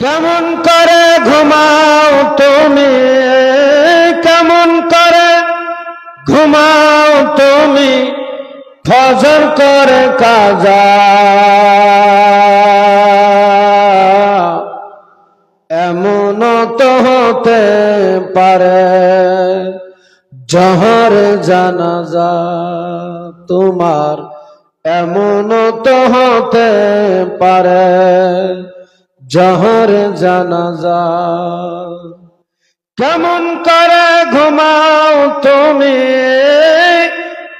কেমন করে ঘুমাও তুমি? কেমন করে ঘুমাও তুমি? ফজর করে কাজা। এমন তো হতে পারে, জহর জানাজা তোমার এমন তো হতে পারে। জহর জানাজা। কেমন করে ঘুমাও তুমি?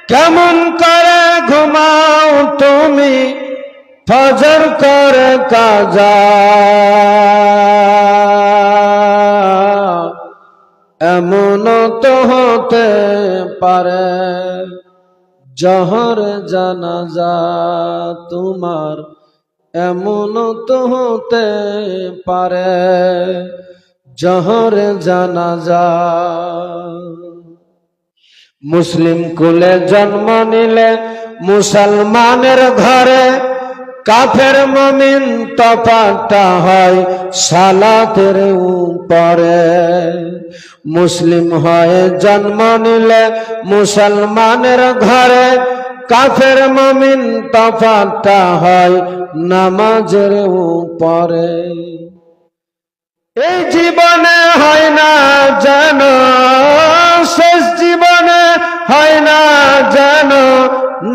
কেমন করে ঘুমাও তুমি? ফজর করে কাজা। এমন তো হতে পারে, জহর জানাজা তোমার এমন তো হতে পারে, জহর জানাজা। মুসলিম কুলে জন্ম নিলে মুসলমানের ঘরে কাফের মমিন তপাটা হয় সালাতের উপরে। মুসলিম হয়ে জন্ম নিলে মুসলমানের ঘরে কাফের মমিন তফাতটা হয় নামাজের উপরে। এই জীবনে হয় না যেন, শেষ জীবনে হয় না যেন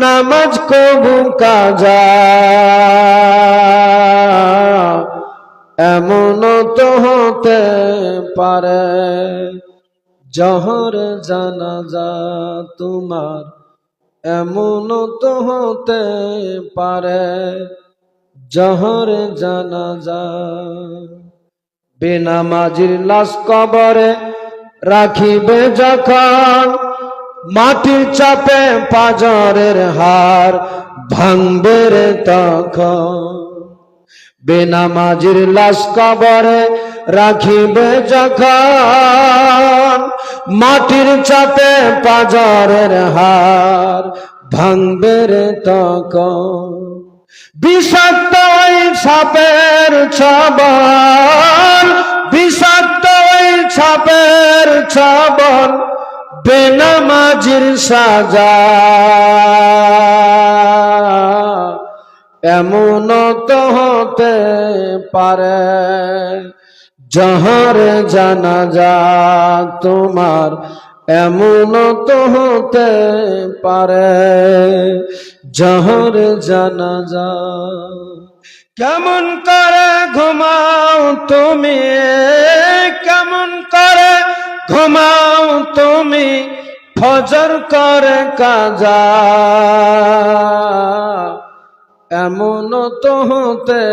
নামাজ কবু কাজা। এমন তো হতে পারে, জহর জানাজা তোমার এমন তো হতে পারে, জহর জানাজা। বেনামাজির লাশ কবরে রাখিবে যখন, মাটির চাপে পাজরের হার ভাঙবে রে তখন। বেনামাজির লাশ কবরে রাখিবে যখন মাটির চাপে পাজরের হার ভাঙবে রে তখন। বিষাক্ত ওই সাপের ছবল, বিষাক্ত ওই সাপের ছবল, বেনামাজির সাজা। এমন তো হতে পারে জহর জানাজা তোমার এমন তো হতে পারে। জহর জানাজা কেমন করে ঘুমাও তুমি? কেমন করে ঘুমাও তুমি? ফজর করে কাজা এমন তো হতে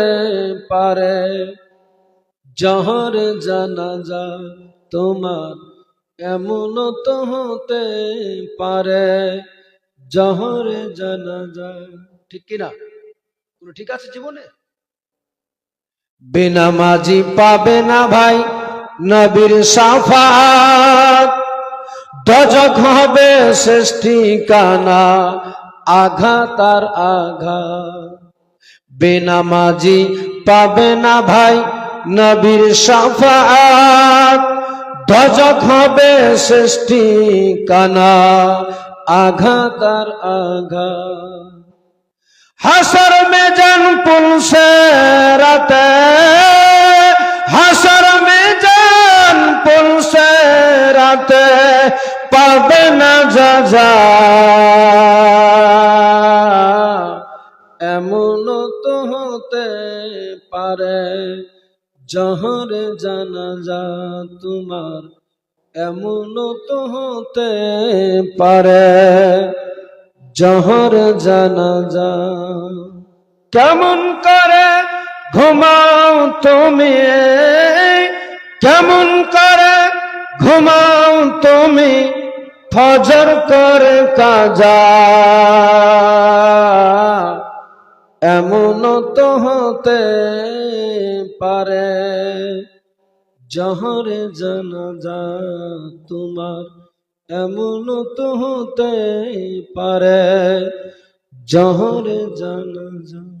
পারে। জহর জানাজা তোমার এমন তো হতে পারে জহর জানাজা ঠিক কিনা? কোন ঠিক আছে জীবনে? বেনামাজি পাবে না ভাই নবীর সাফাত। দজক হবে শেষ ঠিকানা, আঘাত আর আঘাত। বেনামাজি পাবে না ভাই নবীর সাফাত দজক হবে শেষ ঠিকানা আঘাত আর আঘাত। হাসর মে জান পুলসে রাতে, হাসর মে জান পুলসে রাতে পাবে না যা যা এমন তো হতে পারে জহর জানা যা তোমার এমন তো হতে পারে জহর জানাজা কেমন করে ঘুমাও তুমি? কেমন করে ঘুমাও তুমি? ফজর করে কাজা এমন তো হতে পারে জানা জানাজা তোমার এমন তো হতে পারে জানা জানাজা